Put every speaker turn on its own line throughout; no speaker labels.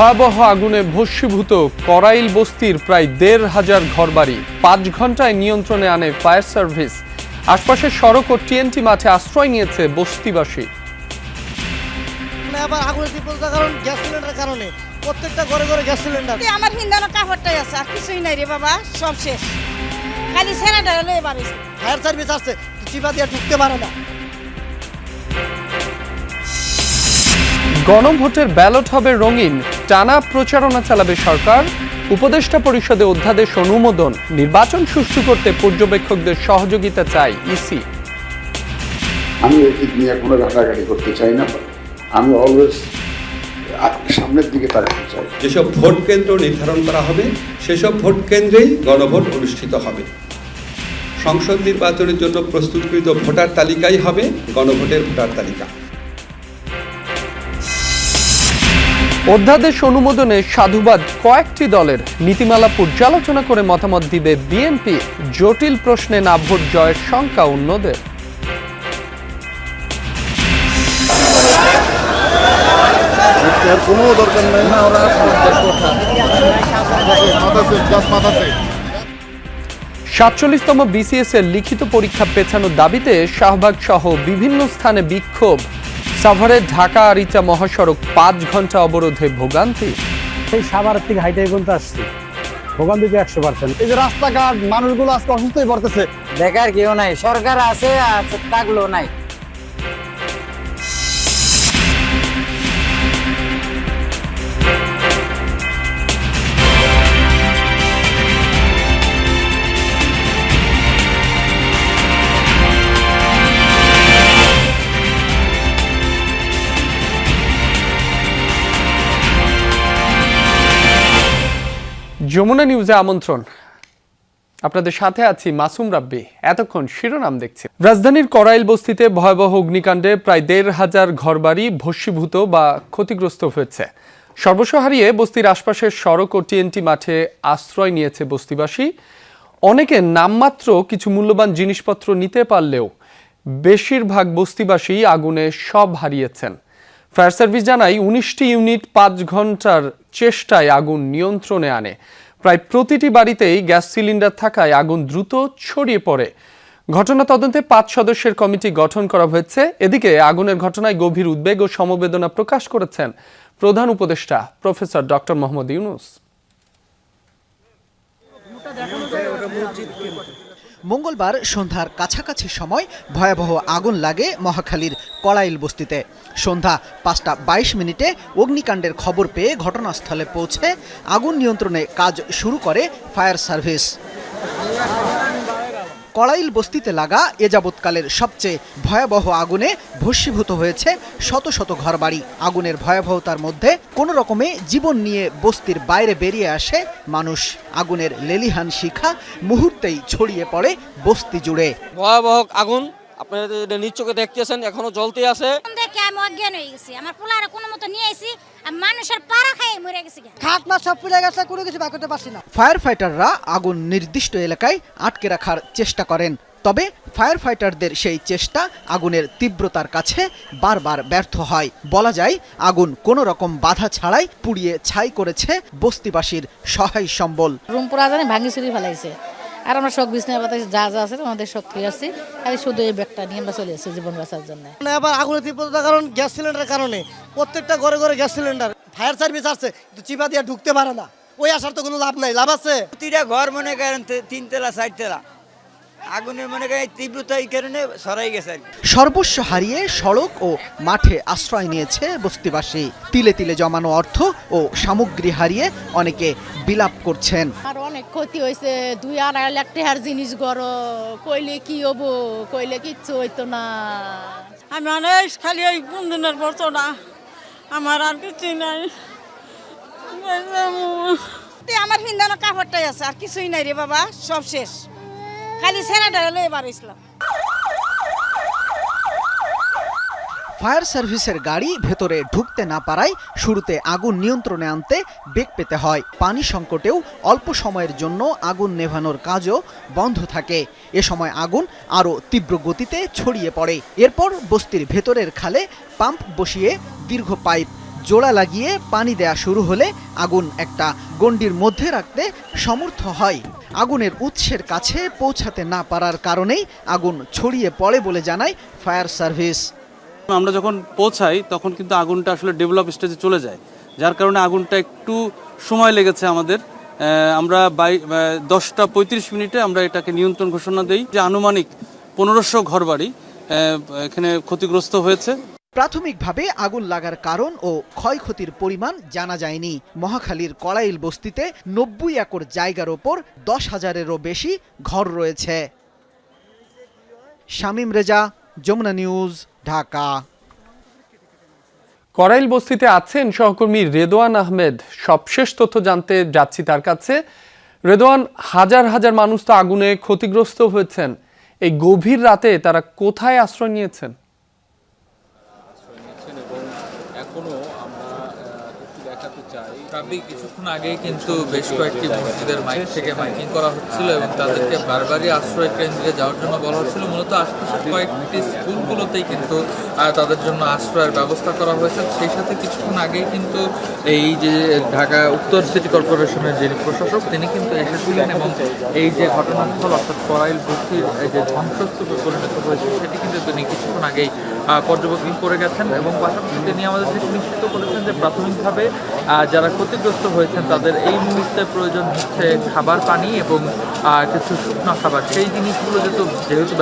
ভয়াবহ আগুনে ভস্মীভূত করাইল বস্তির প্রায় দেড় হাজার ঘরবাড়ি। পাঁচ ঘন্টায় নিয়ন্ত্রণে আনে ফায়ার সার্ভিস। আশপাশের সড়ক ও টিএনটি মাঠে আশ্রয় নিয়েছে বস্তিবাসী।
মানে আবার আগুনের কারণ গ্যাস সিলিন্ডারের কারণে। প্রত্যেকটা ঘরে ঘরে গ্যাস সিলিন্ডার।
আমার হিন্দানো কাপড়টাই আছে আর কিছুই নাই রে বাবা সব শেষ। খালি সেনাটা হলো এবার।
ফায়ার সার্ভিস আসছে চিপা দিয়ে ঢুকতে পারে না।
গণভোটের ব্যালট হবে রঙিন। টানা প্রচারণা চালাবে সরকার। উপদেষ্টা পরিষদে অধ্যাদেশ অনুমোদন। নির্বাচন সুষ্ঠু করতে পর্যবেক্ষকদের সহযোগিতা চাই ইসি।
আমি অতীত নিয়ে কোনো ঘাটাঘাটি করতে চাই না। আমি অলওয়েজ সামনের দিকে তাকাতে চাই।
যেসব ভোট কেন্দ্র নির্ধারণ করা হবে সেসব ভোট কেন্দ্রেই গণভোট অনুষ্ঠিত হবে। সংসদ নির্বাচনের জন্য প্রস্তুতকৃত ভোটার তালিকাই হবে গণভোটের ভোটার তালিকা।
অধ্যাদেশ অনুমোদনে সাধুবাদ কয়েকটি দলের নীতিমালা পর্যালোচনা করে মতামত দিবে বিএনপি জটিল প্রশ্নে না ভোট জয়ের শঙ্কা অন্যদের।
কোনো দরকার নাই না ওরা মাথাতে জাত মাথাতে
সাতচল্লিশতম বিসিএস এর লিখিত পরীক্ষা পেছানোর দাবিতে শাহবাগ সহ বিভিন্ন স্থানে বিক্ষোভ। সাভারে ঢাকা আরিচা মহাসড়ক পাঁচ ঘণ্টা অবরোধে ভোগান্তি।
সেই সাভার থেকে হাইটাই পর্যন্ত আসছে। ভোগান্তিতে একশো পার্সেন্ট।
এই যে রাস্তাঘাট মানুষগুলো আজকে অসুস্থই পড়তেছে।
দেখার কেউ নাই সরকার আছে আর থাকলেও নাই।
যমুনা নিউজে আমন্ত্রণ। আপনাদের সাথে আছি মাসুম রাব্বি। এতক্ষণ শিরোনাম দেখছি। রাজধানীর করাইল বস্তিতে ভয়াবহ অগ্নিকাণ্ডে প্রায় দেড় হাজার ঘরবাড়ি ভস্মীভূত বা ক্ষতিগ্রস্ত হয়েছে। সর্বস্ব হারিয়ে বস্তির আশপাশের সড়ক ও টিএনটি মাঠে আশ্রয় নিয়েছে বস্তিবাসী। অনেকে নামমাত্র কিছু মূল্যবান জিনিসপত্র নিতে পারলেও বেশিরভাগ বস্তিবাসী আগুনে সব হারিয়েছেন। ফায়ার সার্ভিস জানায়, উনিশটি ইউনিট পাঁচ ঘণ্টার চেষ্টায় আগুন নিয়ন্ত্রণে আনে। প্রায় প্রতিটি বাড়িতেই গ্যাস সিলিন্ডার থাকায় আগুন দ্রুত ছড়িয়ে পড়ে। ঘটনা তদন্তে পাঁচ সদস্যের কমিটি গঠন করা হয়েছে। এদিকে আগুনের ঘটনায় গভীর উদ্বেগ ও সমবেদনা প্রকাশ করেছেন প্রধান উপদেষ্টা প্রফেসর ডক্টর মোহাম্মদ ইউনুস।
মঙ্গলবার সন্ধ্যার কাছাকাছি সময় ভয়াবহ আগুন লাগে মহাখালীর কড়াইল বস্তিতে। সন্ধ্যা পাঁচটা বাইশ মিনিটে অগ্নিকাণ্ডের খবর পেয়ে ঘটনাস্থলে পৌঁছে আগুন নিয়ন্ত্রণে কাজ শুরু করে ফায়ার সার্ভিস। কড়াইল বস্তিতে লাগা এ যাবৎকালের সবচেয়ে ভয়াবহ আগুনে ভস্মীভূত হয়েছে শত শত ঘরবাড়ি। আগুনের ভয়াবহতার মধ্যে কোনো রকমে জীবন নিয়ে বস্তির বাইরে বেরিয়ে আসে মানুষ। আগুনের লেলিহান শিখা মুহূর্তেই ছড়িয়ে পড়ে বস্তি জুড়ে।
ভয়াবহ আগুন। আপনারা নিজ চোখে দেখতেছেন, এখনও জ্বলতে আছে।
দেখে আমি অজ্ঞান হয়ে গেছি। আমার পোলারে কোনো মতো নিয়ে আইছি আর মানুষের পাড়া খাই মরে গেছি
খাট মাছ সব পুড়ে গেছে কোনো কিছু পারছি না।
ফায়ার ফাইটাররা আগুন নির্দিষ্ট এলাকায় আটকে রাখার চেষ্টা করেন। তবে ফায়ার ফাইটারদের সেই চেষ্টা আগুনের তীব্রতার কাছে বারবার ব্যর্থ হয়। বলা যায় আগুন কোনো রকম বাধা ছাড়াই পুড়িয়ে ছাই করেছে বস্তিবাসীর সহায় সম্বল।
রুম পুরা জানি ভাঙি ফেলাইছে। আর আমরা শখ বিছনা বাতাস যা যা আছে আমাদের শক্তি আছে আর খালি শুধু এই ব্যাগটা নিয়ে আমরা চলে আসছি জীবন বাঁচার জন্য।
মানে আবার আগুনের তীব্রতার কারণ গ্যাস সিলিন্ডারের কারণে। প্রত্যেকটা ঘরে ঘরে গ্যাস সিলিন্ডার। ফায়ার সার্ভিস আসছে কিন্তু চিপা দিয়ে ঢুকতে পারে না। ওই আসার তো কোনো লাভ নাই লাভ আছে?
প্রতিটা ঘর মনে করেন তিনতলা চারতলা আগুনের মনে করেন তীব্রতা এই কারণে সরাই গেছে
সর্বস্ব হারিয়ে সড়ক ও মাঠে আশ্রয় নিয়েছে বস্তিবাসী। তিলে তিলে জমানো অর্থ ও সামগ্রী হারিয়ে অনেকে বিলাপ করছেন।
আর অনেক ক্ষতি হয়েছে দুই আড়াই লাখ টাকার জিনিস গড় কইলে কি হব কইলে কিচ্ছু হইতো না।
আমি অনেক খালি ওই কোন দিনের বলছো না আমার আর কিছুই নাই। আমার হিন্দানো কাপড়টাই আছে আর কিছুই নাই রে বাবা সব শেষ। খালি
ফায়ার সার্ভিসের গাড়ি ভেতরে ঢুকতে না পারায় শুরুতে আগুন নিয়ন্ত্রণে আনতে বেগ পেতে হয়। পানি সংকটেও অল্প সময়ের জন্য আগুন নেভানোর কাজও বন্ধ থাকে। এ সময় আগুন আরও তীব্র গতিতে ছড়িয়ে পড়ে। এরপর বস্তির ভেতরের খালে পাম্প বসিয়ে দীর্ঘ পাইপ জোড়া লাগিয়ে পানি দেয়া শুরু হলে আগুন একটা গণ্ডির মধ্যে রাখতে সমর্থ হয়। আগুনের উৎসের কাছে পৌঁছাতে না পারার কারণেই আগুন ছড়িয়ে পড়ে বলে জানায় ফায়ার সার্ভিস।
আমরা যখন পৌঁছাই, তখন কিন্তু আগুনটা আসলে ডেভেলপ স্টেজে চলে যায়। যার কারণে আগুনটা একটু সময় লেগেছে আমাদের। আমরা বাই দশটা পঁয়ত্রিশ মিনিটে আমরা এটাকে নিয়ন্ত্রণ ঘোষণা দেই যে আনুমানিক পনেরোশো ঘরবাড়ি এখানে ক্ষতিগ্রস্ত হয়েছে।
প্রাথমিকভাবে আগুন লাগার কারণ ও ক্ষয়ক্ষতির পরিমাণ জানা যায়নি। মহাখালীর কড়াইল বস্তিতে নব্বই একর জায়গার ওপর দশ হাজারেরও বেশি ঘর রয়েছে। শামীম রেজা, যমুনা নিউজ, ঢাকা।
করাইল বস্তিতে আছেন সহকর্মী রেদোয়ান আহমেদ। সবশেষ তথ্য জানতে যাচ্ছি তার কাছে। রেদোয়ান, হাজার হাজার মানুষ তো আগুনে ক্ষতিগ্রস্ত হয়েছেন। এই গভীর রাতে তারা কোথায় আশ্রয় নিয়েছেন
এখনও আমরা আহ, একটু দেখাতে চাই রাবি কিছুক্ষণ আগেই কিন্তু বেশ কয়েকটি মসজিদের মাইক থেকে মাইকিং করা হচ্ছিল এবং তাদেরকে বারবারই আশ্রয় কেন্দ্রে যাওয়ার জন্য বলা হচ্ছিল। মূলত আশপাশের কয়েকটি স্কুলগুলোতেই কিন্তু তাদের জন্য আশ্রয়ের ব্যবস্থা করা হয়েছে। সেই সাথে কিছুক্ষণ আগেই কিন্তু এই যে ঢাকা উত্তর সিটি কর্পোরেশনের যিনি প্রশাসক, তিনি কিন্তু এসেছিলেন এবং এই যে ঘটনাস্থল অর্থাৎ করাইল এই যে ধ্বংসস্তূপে পরিণত হয়েছে, সেটি কিন্তু তিনি কিছুক্ষণ আগেই পর্যবেক্ষণ করে গেছেন এবং পাশাপাশি তিনি আমাদের যেটি নিশ্চিত করেছেন যে প্রাথমিকভাবে যারা ক্ষতিগ্রস্ত হয়েছেন তাদের এই মুহূর্তে প্রয়োজন হচ্ছে খাবার পানি এবং কিছু শুকনো খাবার। সেই জিনিসগুলো যেহেতু যেহেতু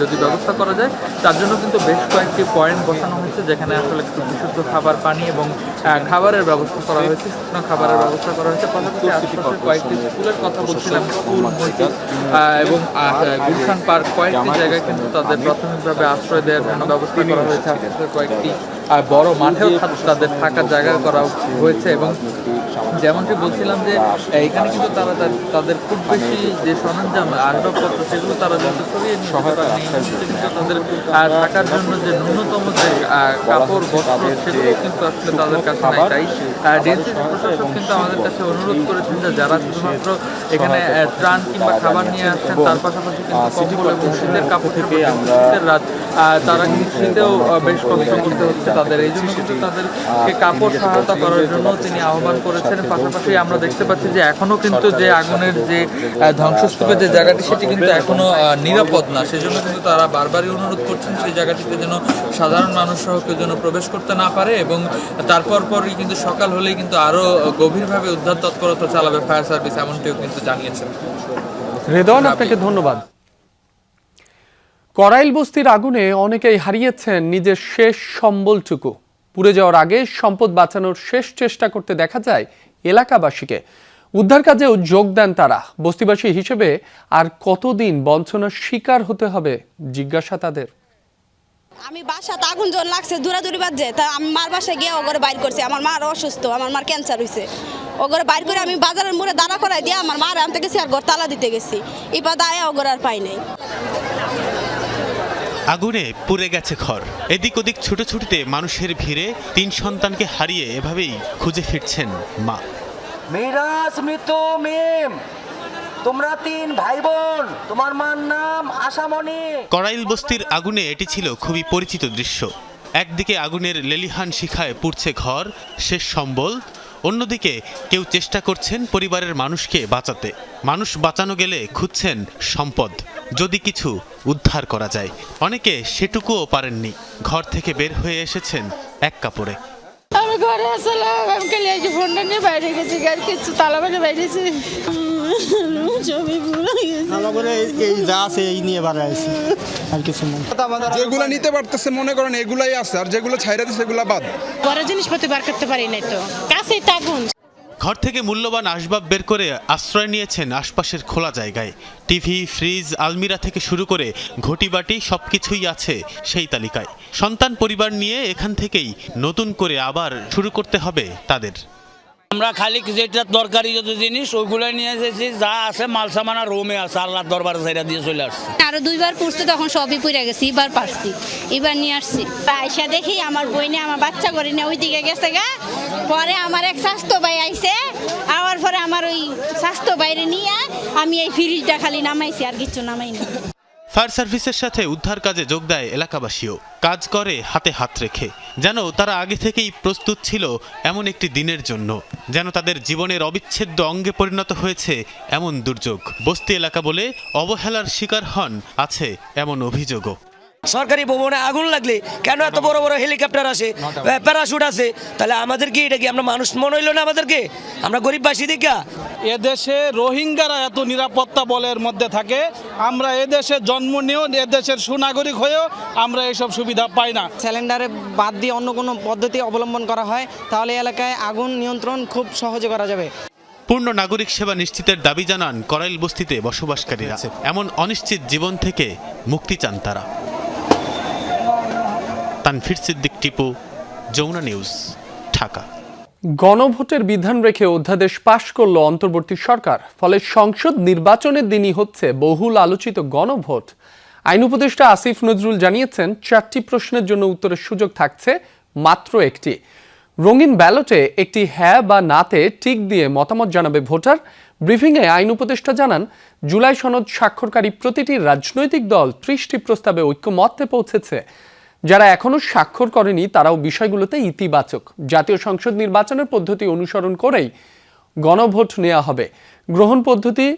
যদি ব্যবস্থা করা যায় তার জন্য কিন্তু বেশ কয়েকটি পয়েন্ট বসানো হয়েছে যেখানে আসলে একটু বিশুদ্ধ খাবার পানি এবং খাবারের ব্যবস্থা করা হয়েছে শুকনো খাবারের ব্যবস্থা করা হয়েছে। পাশাপাশি আশপাশের কয়েকটি স্কুলের কথা বলছিলাম স্কুল মসজিদ এবং গুলশান পার্ক কয়েকটি জায়গায় কিন্তু তাদের প্রাথমিকভাবে আশ্রয় দেওয়ার জন্য ব্যবস্থা করা হয়েছে। আশপাশের কয়েকটি বড় মাঠেও তাদের থাকার জায়গা করা হয়েছে এবং যেমনটি বলছিলাম যে এখানে কিন্তু তারা তাদের খুব বেশি যে সরঞ্জাম আসবাবপত্র সেগুলো তারা কিন্তু তাদের থাকার জন্য যে ন্যূনতম যে কাপড় বস্ত্র সেগুলো কিন্তু আসলে তাদের কাছে নাই। তাই ডিএনসি প্রশাসক কিন্তু আমাদের কাছে অনুরোধ করেছেন যে যারা শুধুমাত্র এখানে ত্রাণ কিংবা খাবার নিয়ে আসছেন তার পাশাপাশি কিন্তু কম্বল এবং শীতের কাপড় যেহেতু শীতের রাত তারা কিন্তু শীতেও বেশ কষ্ট করতে হচ্ছে তাদের। এই জন্য কিন্তু তাদেরকে কাপড় সহায়তা করার জন্য তিনি আহ্বান করেছেন পাশাপাশি আমরা দেখতে পাচ্ছি যে এখনও কিন্তু যে আগুনের যে ধ্বংসস্তূপের যে জায়গাটি সেটি কিন্তু এখনও নিরাপদ না। সেজন্য কিন্তু তারা বারবারই অনুরোধ করছেন সেই জায়গাটিতে যেন সাধারণ মানুষ সহ কেউ যেন প্রবেশ করতে না পারে এবং তারপর পরই কিন্তু সকাল হলেই কিন্তু আরও গভীরভাবে উদ্ধার তৎপরতা চালাবে ফায়ার সার্ভিস এমনটিও কিন্তু জানিয়েছেন।
রেদওয়ান আপনাকে ধন্যবাদ। করাইল বস্তির আগুনে অনেকেই হারিয়েছেন নিজের শেষ সম্বলটুকু। পুড়ে যাওয়ার আগে সম্পদ বাঁচানোর শেষ চেষ্টা করতে দেখা যায় এলাকাবাসীকে উদ্ধার কাজেও যোগ দেন তারা। বস্তিবাসী হিসেবে আর কতদিন বঞ্চনার শিকার হতে হবে জিজ্ঞাসা তাদের।
আমি বাসা বাসাতে আগুন জ্বর লাগছে দূরাদূরি বাজছে। তা আমি মার বাসায় গিয়ে ওগরে বাইর করছি। আমার মার অসুস্থ, আমার মার ক্যান্সার হয়েছে ওগরে বাইর করে আমি বাজারের মোড়ে দাঁড়া করাই দিয়ে আমার মার আনতে গেছি আর ঘর তালা দিতে গেছি। এবার দায় ওগরে আর পাই নাই।
আগুনে পুড়ে গেছে ঘর। এদিক ওদিক ছুটোছুটিতে মানুষের ভিড়ে তিন সন্তানকে হারিয়ে এভাবেই খুঁজে ফিরছেন মা।
মিরাজ মৃত্যু মিম তোমরা তিন ভাই বোন তোমার মার নাম আশামণি।
করাইল বস্তির আগুনে এটি ছিল খুবই পরিচিত দৃশ্য। একদিকে আগুনের লেলিহান শিখায় পুড়ছে ঘর শেষ সম্বল অন্যদিকে কেউ চেষ্টা করছেন পরিবারের মানুষকে বাঁচাতে। মানুষ বাঁচানো গেলে খুঁজছেন সম্পদ। যদি কিছু উদ্ধার করা যায়। অনেকে সেটুকুও পারেননি। ঘর থেকে বের হয়ে এসেছেন এক কাপড়ে।
আমি ঘরে আসলাম আমি ফোনটা নিয়ে বাইরে গেছি আর কিছু তালা বাইরে বাইরেছি ছবি পুরো গেছে
এই যা আছে এই নিয়ে বাড়া আছে আর কিছু না
যেগুলো নিতে পারতেছে মনে করেন এগুলাই আছে আর যেগুলো ছাইরা দিচ্ছে সেগুলো বাদ।
বড় জিনিসপত্র বার করতে পারি নাই তো। কাছেই তো আগুন
ঘর থেকে মূল্যবান আসবাব বের করে আশ্রয় নিয়েছেন আশপাশের খোলা জায়গায়। টিভি ফ্রিজ আলমিরা থেকে শুরু করে ঘটিবাটি সব কিছুই আছে সেই তালিকায়। সন্তান পরিবার নিয়ে এখান থেকেই নতুন করে আবার শুরু করতে হবে তাদের।
আমরা খালি যেটা দরকারি যত জিনিস ওইগুলো নিয়ে এসেছি। যা আছে মাল সামানা রোমে আছে আল্লাহ দরবার সাইরা দিয়ে চলে আসছে।
আরও দুইবার পুষতে তখন সবই পুড়ে গেছি। এবার পারছি। এবার নিয়ে আসছি। আয়সা দেখি আমার বইনে আমার বাচ্চা করে নিয়ে ওই দিকে গেছে গা। পরে আমার এক স্বাস্থ্য ভাই আইছে, আওয়ার পরে আমার ওই স্বাস্থ্য বাইরে নিয়ে আমি এই ফ্রিজটা খালি নামাইছি, আর কিছু নামাই না
ফায়ার সার্ভিসের সাথে উদ্ধার কাজে যোগ দেয় এলাকাবাসীও। কাজ করে, হাতে হাত রেখে। যেন তারা আগে থেকেই প্রস্তুত ছিল এমন একটি দিনের জন্য। যেন তাদের জীবনের অবিচ্ছেদ্য অঙ্গে পরিণত হয়েছে এমন দুর্যোগ। বস্তি এলাকা বলে অবহেলার শিকার হন, আছে এমন অভিযোগও।
সরকারি ভবনে আগুন লাগলে কেন এত বড় বড় হেলিকপ্টার আসে? প্যারাশুট আছে। তাহলে আমাদের কি এটা কি? আমরা মানুষ মনে হইল না আমাদেরকে? আমরা গরিববাসী দেখা
এদেশে রোহিঙ্গারা এত নিরাপত্তা বলের মধ্যে থাকে। আমরা এদেশে জন্ম নিয়েও এদেশের সুনাগরিক হয়েও আমরা এইসব সুবিধা পাই না।
সিলিন্ডারে বাদ দিয়ে অন্য কোনো পদ্ধতি অবলম্বন করা হয় তাহলে এলাকায় আগুন নিয়ন্ত্রণ খুব সহজে করা যাবে।
পূর্ণ নাগরিক সেবা নিশ্চিতের দাবি জানান করাইল বস্তিতে বসবাসকারীরা। এমন অনিশ্চিত জীবন থেকে মুক্তি চান তারা। তানফির সিদ্দিক টিপু, যমুনা নিউজ, ঢাকা।
গণভোটের বিধান রেখে অধ্যাদেশ পাশ করল অন্তর্বর্তী সরকার, ফলে সংসদ নির্বাচনের দিনই হচ্ছে বহুল আলোচিত গণভোট। আইন উপদেষ্টা আসিফ নজরুল জানিয়েছেন, চারটি প্রশ্নের জন্য উত্তরের সুযোগ থাকছে মাত্র একটি। রঙিন ব্যালটে একটি হ্যাঁ বা নাতে টিক দিয়ে মতামত জানাবে ভোটার। ব্রিফিংয়ে আইন উপদেষ্টা জানান, জুলাই সনদ স্বাক্ষরকারী প্রতিটি রাজনৈতিক দল ত্রিশটি প্রস্তাবে ঐক্যমত্যে পৌঁছেছে। যারা এখনও স্বাক্ষর করেনি, তারাও বিষয়গুলোতে ইতিবাচক। জাতীয় সংসদ নির্বাচনের পদ্ধতি অনুসরণ করেই গণভোট নেওয়া হবে। গ্রহণ পদ্ধতি,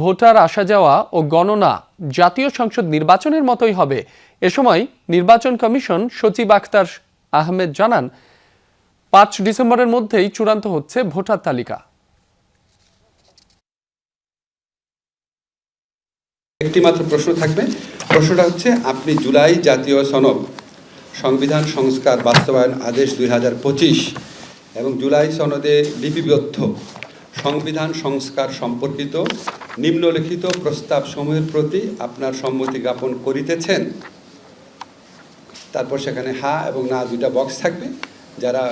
ভোটার আসা যাওয়া ও গণনা জাতীয় সংসদ নির্বাচনের মতোই হবে। এ সময় নির্বাচন কমিশন সচিব আখতার আহমেদ জানান, পাঁচ ডিসেম্বরের মধ্যেই চূড়ান্ত হচ্ছে ভোটার তালিকা।
একটি মাত্র প্রশ্ন থাকবে। প্রশ্নটা হচ্ছে, আপনি জুলাই জাতীয় সনদ সংবিধান সংস্কার বাস্তবায়ন আদেশ দুই হাজার পঁচিশ এবং জুলাই সনদে লিপিবদ্ধ। সংবিধান সংস্কার সম্পর্কিত নিম্নলিখিত প্রস্তাব সমূহের প্রতি আপনার সম্মতি জ্ঞাপন করিতেছেন। তারপর সেখানে হা এবং না দুইটা বক্স থাকবে। যারা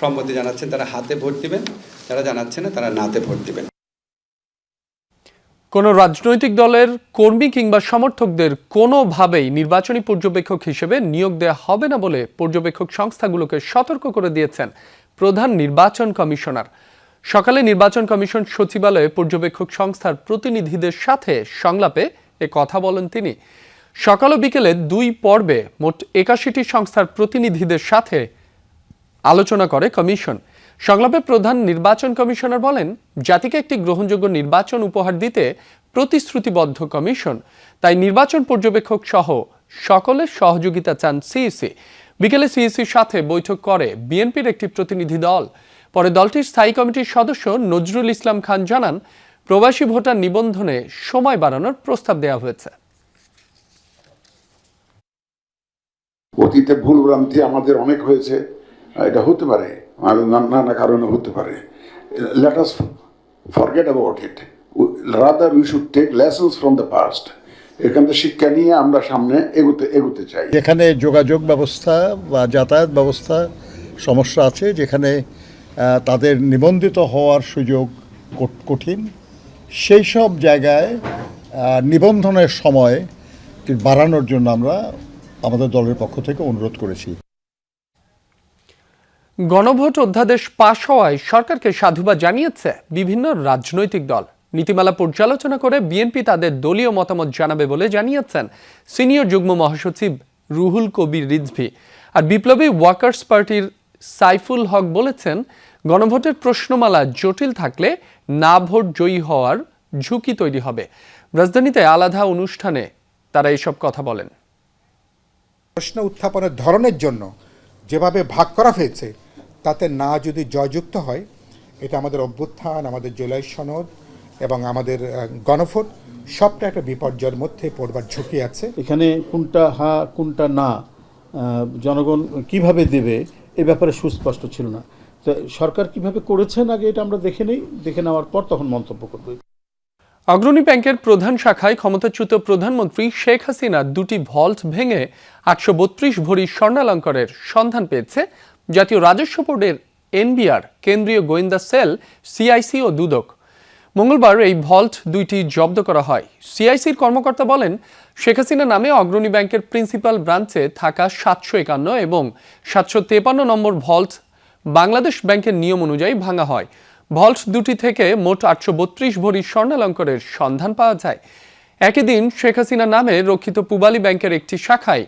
সম্মতি জানাচ্ছেন তারা হাতে ভোট দিবেন, যারা জানাচ্ছেন না তারা নাতে ভোট দিবেন।
কোনো রাজনৈতিক দলের কর্মী কিংবা সমর্থকদের কোনোভাবেই নির্বাচনী পর্যবেক্ষক হিসেবে নিয়োগ দেওয়া হবে না বলে পর্যবেক্ষক সংস্থাগুলোকে সতর্ক করে দিয়েছেন প্রধান নির্বাচন কমিশনার। সকালে নির্বাচন কমিশন সচিবালয়ে পর্যবেক্ষক সংস্থার প্রতিনিধিদের সাথে সংলাপে এ কথা বলেন তিনি। সকাল ও বিকেলে দুই পর্বে মোট একাশিটি সংস্থার প্রতিনিধিদের সাথে আলোচনা করে কমিশন। সংলাপে প্রধান নির্বাচন কমিশনার বলেন, জাতিকে একটি গ্রহণযোগ্য নির্বাচন উপহার দিতে প্রতিশ্রুতিবদ্ধ কমিশন। তাই নির্বাচন পর্যবেক্ষক সহ সকলের সহযোগিতা চান সিইসি বিকেলে সিইসির সাথে বৈঠক করে বিএনপির একটি প্রতিনিধি দল। পরে দলটির স্থায়ী কমিটির সদস্য নজরুল ইসলাম খান জানান, প্রবাসী ভোটার নিবন্ধনে সময় বাড়ানোর প্রস্তাব দেওয়া হয়েছে।
অতীতে ভুল ভ্রান্তি আমাদের অনেক হয়েছে এটা হতে পারে। আর নানা কারণে হতে পারে। Let us forget about it rather we should take lessons from the past এখান থেকে শিক্ষা নিয়ে আমরা সামনে এগোতে এগোতে চাই।
যেখানে যোগাযোগ ব্যবস্থা বা যাতায়াত ব্যবস্থা সমস্যা আছে, যেখানে তাদের নিবন্ধিত হওয়ার সুযোগ কঠিন, সেই সব জায়গায় নিবন্ধনের সময় বাড়ানোর জন্য আমরা আমাদের দলের পক্ষ থেকে অনুরোধ করেছি।
গণভোট অধ্যাদেশ পাশ হওয়ায় সরকারকে সাধুবাদ জানিয়েছে বিভিন্ন রাজনৈতিক দল। নীতিমালা পর্যালোচনা করে বিএনপি তাদের দলীয় মতামত জানাবে বলে জানিয়েছেন সিনিয়র যুগ্ম মহাসচিব রুহুল কবির রিজভি। আর বিপ্লবী ওয়ার্কার্স পার্টির সাইফুল হক বলেছেন, গণভোটের প্রশ্নমালা জটিল থাকলে না ভোট জয়ী হওয়ার ঝুঁকি তৈরি হবে। রাজধানীতে আলাদা অনুষ্ঠানে তারা এসব কথা বলেন।
প্রশ্ন উত্থাপনের ধরনের জন্য যেভাবে ভাগ করা হয়েছে, তাতে না যদি জয়যুক্ত হয়, এটা আমাদের অভ্যুত্থান, আমাদের জুলাই সনদ এবং আমাদের গণফোট সবটা একটা বিপর্যয়ের মধ্যে পড়বার ঝুঁকি আছে।
এখানে কোনটা হা, কোনটা না জনগণ কীভাবে দেবে, এ ব্যাপারে সুস্পষ্ট ছিল না। তো সরকার কীভাবে করেছেন আগে এটা আমরা দেখে নেই, দেখে নেওয়ার পর তখন মন্তব্য করব।
অগ্রণী ব্যাংকের প্রধান শাখায় ক্ষমতাচ্যুত প্রধানমন্ত্রী শেখ হাসিনা দুটি ভল্ট ভেঙে আটশো বত্রিশ ভরি স্বর্ণালঙ্কারের সন্ধান পেয়েছে। জাতীয় রাজস্ব বোর্ডের এনবিআর, কেন্দ্রীয় গোয়েন্দা সেল, সিআইসি ও দুদক। মঙ্গলবার এই ভল্ট দুইটি জব্দ করা হয়। সিআইসির কর্মকর্তা বলেন, শেখ হাসিনা নামে অগ্রণী ব্যাংকের প্রিন্সিপাল ব্রাঞ্চে থাকা সাতশো একান্ন এবং সাতশো তেপান্ন নম্বর ভল্ট বাংলাদেশ ব্যাংকের নিয়ম অনুযায়ী ভাঙা হয়। ভল্ট দুটি থেকে মোট আটশো বত্রিশ ভরি স্বর্ণালঙ্কারের সন্ধান পাওয়া যায়। একই দিন শেখ হাসিনা নামে রক্ষিত পুবালী ব্যাংকের একটি শাখায়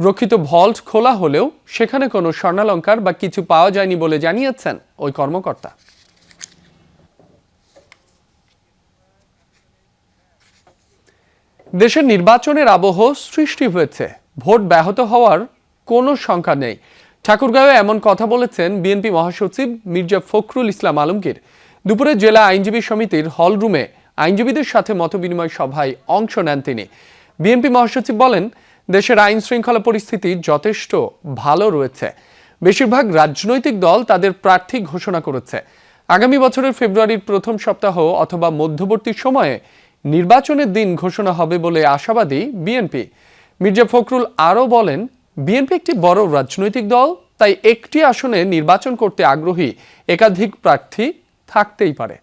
রক্ষিত ভল্ট খোলা হলেও সেখানে কোনো স্বর্ণালঙ্কার বা কিছু পাওয়া যায়নি বলে জানিয়েছেন ওই কর্মকর্তা। দেশের নির্বাচনের আবহ সৃষ্টি হয়েছে। ভোট ব্যাহত হওয়ার কোনো শঙ্কা নেই। ঠাকুরগাঁয়ে এমন কথা বলেছেন বিএনপি মহাসচিব মির্জা ফখরুল ইসলাম আলমগীর। দুপুরে জেলা আইনজীবী সমিতির হল রুমে আইনজীবীদের সাথে মতবিনিময় সভায় অংশ নেন তিনি। বিএনপি মহাসচিব বলেন, দেশের আইন শৃঙ্খলা পরিস্থিতি যথেষ্ট ভালো রয়েছে। বেশিরভাগ রাজনৈতিক দল তাদের প্রার্থী ঘোষণা করেছে। আগামী বছরের ফেব্রুয়ারির প্রথম সপ্তাহ অথবা মধ্যবর্তী সময়ে নির্বাচনের দিন ঘোষণা হবে বলে আশাবাদী বিএনপি। মির্জা ফখরুল আরও বলেন বিএনপি একটি বড় রাজনৈতিক দল, তাই একটি আসনে নির্বাচন করতে আগ্রহী একাধিক প্রার্থী থাকতেই পারে।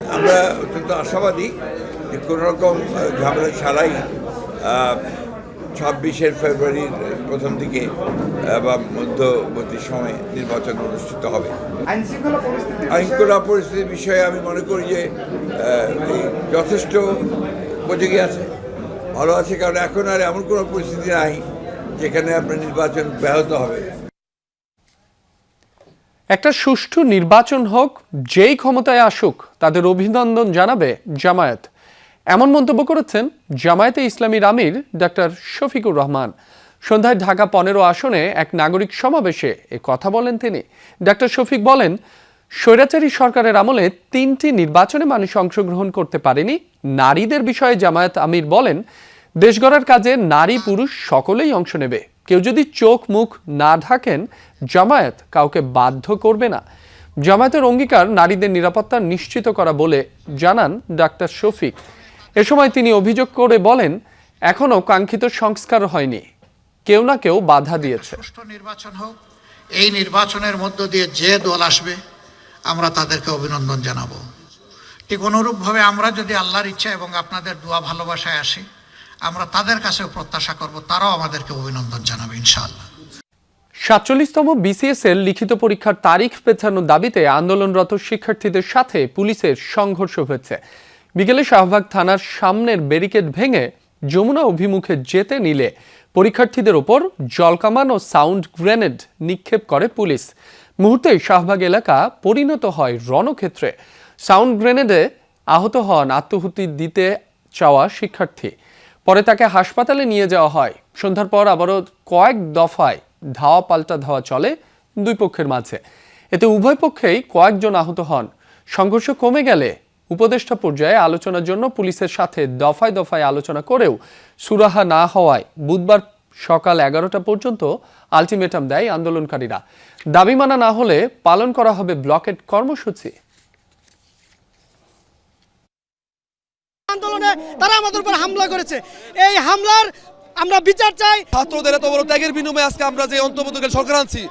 আমরা অত্যন্ত আশাবাদী যে কোনোরকম ঝামেলা ছাড়াই ছাব্বিশের ফেব্রুয়ারির প্রথম দিকে বা মধ্যবর্তী সময়ে নির্বাচন অনুষ্ঠিত হবে। আইনশৃঙ্খলা পরিস্থিতির বিষয়ে আমি মনে করি যে যথেষ্ট উপযোগী আছে। ভালো আছে কারণ এখন আর এমন কোনো পরিস্থিতি নাই যেখানে আপনার নির্বাচন ব্যাহত হবে।
একটা সুষ্ঠু নির্বাচন হোক যেই ক্ষমতায় আসুক তাদের অভিনন্দন জানাবে জামায়াত। এমন মন্তব্য করেছেন জামায়াতে ইসলামীর আমির ডাক্তার শফিকুর রহমান। সন্ধ্যায় ঢাকা পনেরো আসনে এক নাগরিক সমাবেশে এ কথা বলেন তিনি। ডাক্তার শফিক বলেন, স্বৈরাচারী সরকারের আমলে তিনটি নির্বাচনে মানুষ অংশগ্রহণ করতে পারেনি। নারীদের বিষয়ে জামায়াত আমির বলেন, দেশ গড়ার কাজে নারী পুরুষ সকলেই অংশ নেবে। কেউ যদি চোখ মুখ না ঢাকেন, জামায়াত কাউকে বাধ্য করবে না। জামায়াতের অঙ্গীকার নারীদের নিরাপত্তা নিশ্চিত করা বলে জানান ডাক্তার শফিক। এ সময় তিনি অভিযোগ করে বলেন এখনও কাঙ্ক্ষিত সংস্কার হয়নি। কেউ না কেউ বাধা দিয়েছে।
নির্বাচন হোক এই নির্বাচনের মধ্য দিয়ে যে দল আসবে আমরা তাদেরকে অভিনন্দন জানাব। ঠিক অনুরূপভাবে আমরা যদি আল্লাহর ইচ্ছা এবং আপনাদের দোয়া ভালোবাসায় আসি আমরা তাদের কাছেও প্রত্যাশা করব তারাও আমাদেরকে অভিনন্দন জানাবে ইনশাআল্লাহ।
সাতচল্লিশতম বিসিএস এর লিখিত পরীক্ষার তারিখ পেছানোর দাবিতে আন্দোলনরত শিক্ষার্থীদের সাথে পুলিশের সংঘর্ষ হয়েছে। বিকেলে শাহবাগ থানার সামনের ব্যারিকেড ভেঙে যমুনা অভিমুখে যেতে নিলে পরীক্ষার্থীদের ওপর জলকামান ও সাউন্ড গ্রেনেড নিক্ষেপ করে পুলিশ। মুহূর্তেই শাহবাগ এলাকা পরিণত হয় রণক্ষেত্রে। সাউন্ড গ্রেনেডে আহত হন আত্মহুতি দিতে চাওয়া শিক্ষার্থী। পরে তাকে হাসপাতালে নিয়ে যাওয়া হয়। সন্ধ্যার পর আবারও কয়েক দফায় ধাওয়া পাল্টা ধাওয়া চলে দুই পক্ষের মাঝে। এতে উভয় পক্ষেই কয়েকজন আহত হন। সংঘর্ষ কমে গেলে উপদেষ্টা পর্যায়ে আলোচনার জন্য পুলিশের সাথে দফায় দফায় আলোচনা করেও সুরাহা না হওয়ায় বুধবার সকাল এগারোটা পর্যন্ত আলটিমেটাম দেয় আন্দোলনকারীরা। দাবি মানা না হলে পালন করা হবে ব্লকেট কর্মসূচি।
আন্দোলনে তারা আমাদের উপর হামলা করেছে। এই হামলার আমরা বিচার চাই।
ছাত্রদের এত বড় ত্যাগের বিনিময়ে আজকে আমরা যে অন্তর্বর্তীকালীন সরকার আনছি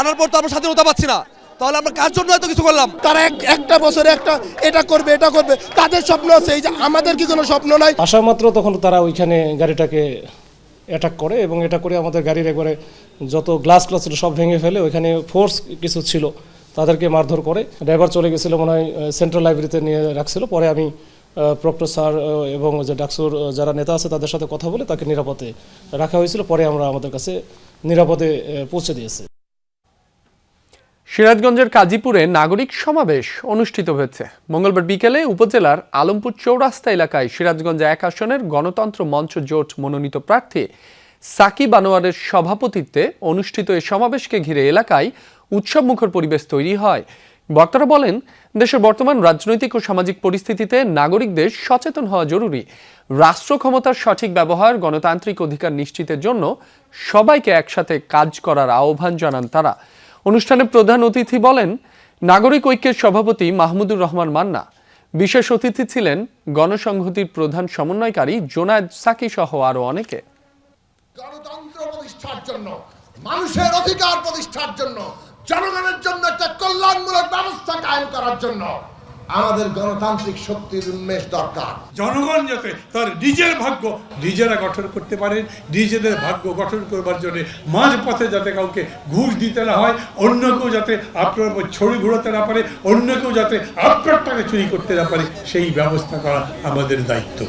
আনার পর তো আমরা স্বাধীনতা পাচ্ছি না। তাহলে আমরা কার জন্য এত কিছু করলাম?
তারা এক- একটা বছরে একটা এটা করবে এটা করবে। তাদের স্বপ্ন আছে এই যে আমাদের কি কোনো স্বপ্ন নাই?
আসা মাত্র তখন তারা ওইখানে গাড়িটাকে অ্যাটাক করে এবং এটা করে আমাদের গাড়ির একবারে যত গ্লাস ক্লাস ছিল সব ভেঙে ফেলে ওইখানে ফোর্স কিছু ছিল তাদেরকে মারধর করে। ড্রাইভার চলে গেছিল মনে হয় সেন্ট্রাল লাইব্রেরিতে নিয়ে রাখছিল। পরে আমি প্রক্টর স্যার এবং যে ডাকসুর যারা নেতা আছে তাদের সাথে কথা বলে তাকে নিরাপদে রাখা হয়েছিল। পরে আমরা আমাদের কাছে নিরাপদে পৌঁছে দিয়েছি।
সিরাজগঞ্জের কাজীপুরে নাগরিক সমাবেশ অনুষ্ঠিত হয়েছে। মঙ্গলবার বিকেলে উপজেলার আলমপুর চৌরাস্তা এলাকায় সিরাজগঞ্জ এক আসনের গণতন্ত্র মঞ্চ জোট মনোনীত প্রার্থী সাকিব আনোয়ারের সভাপতিত্বে অনুষ্ঠিত এই সমাবেশকে ঘিরে এলাকায় উৎসবমুখর পরিবেশ তৈরি হয়। বক্তারা বলেন, দেশের বর্তমান রাজনৈতিক ও সামাজিক পরিস্থিতিতে নাগরিকদের সচেতন হওয়া জরুরি। রাষ্ট্র ক্ষমতার সঠিক ব্যবহার, গণতান্ত্রিক অধিকার নিশ্চিতের জন্য সবাইকে একসাথে কাজ করার আহ্বান জানান তারা। অনুষ্ঠানে প্রধান অতিথি বলেন, নাগরিক ঐক্যের সভাপতি মাহমুদুর রহমান মান্না, বিশেষ অতিথি ছিলেন গণসংহতির প্রধান সমন্বয়কারী জোনায়দ সাকি সহ আরও অনেকে।
গণতন্ত্র প্রতিষ্ঠার জন্য, মানুষের অধিকার প্রতিষ্ঠার জন্য, জনগণের জন্য একটা কল্যাণমূলক ব্যবস্থা কায়েম করার জন্য আমাদের গণতান্ত্রিক শক্তির উন্মেষ দরকার।
জনগণ যাতে তার নিজের ভাগ্য নিজেরা গঠন করতে পারে নিজেদের ভাগ্য গঠন করবার জন্য মাঝ পথে যাতে কাউকে ঘুষ দিতে না হয় অন্য কেউ যাতে আপনার উপর ছড়ি ঘুরাতে না পারে অন্য কেউ যাতে আপনার টাকা চুরি করতে না পারে সেই ব্যবস্থা করা আমাদের দায়িত্ব।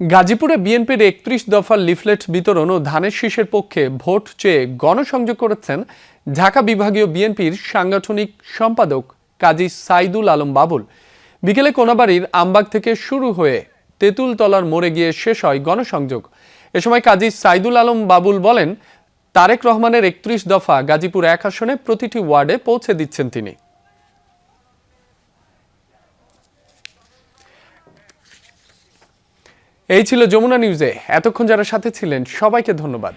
গাজীপুরে বিএনপির একত্রিশ দফার লিফলেট বিতরণ ও ধানের শীষের পক্ষে ভোট চেয়ে গণসংযোগ করেছেন ঢাকা বিভাগীয় বিএনপির সাংগঠনিক সম্পাদক কাজী সাইদুল আলম বাবুল। বিকেলে কোনাবাড়ির আমবাগ থেকে শুরু হয়ে তেঁতুলতলার মোড়ে গিয়ে শেষ হয় গণসংযোগ। এ সময় কাজী সাইদুল আলম বাবুল বলেন, তারেক রহমানের একত্রিশ দফা গাজীপুর এক আসনে প্রতিটি ওয়ার্ডে পৌঁছে দিচ্ছেন তিনি। এই ছিল যমুনা নিউজে। এতক্ষণ যারা সাথে ছিলেন, সবাইকে ধন্যবাদ।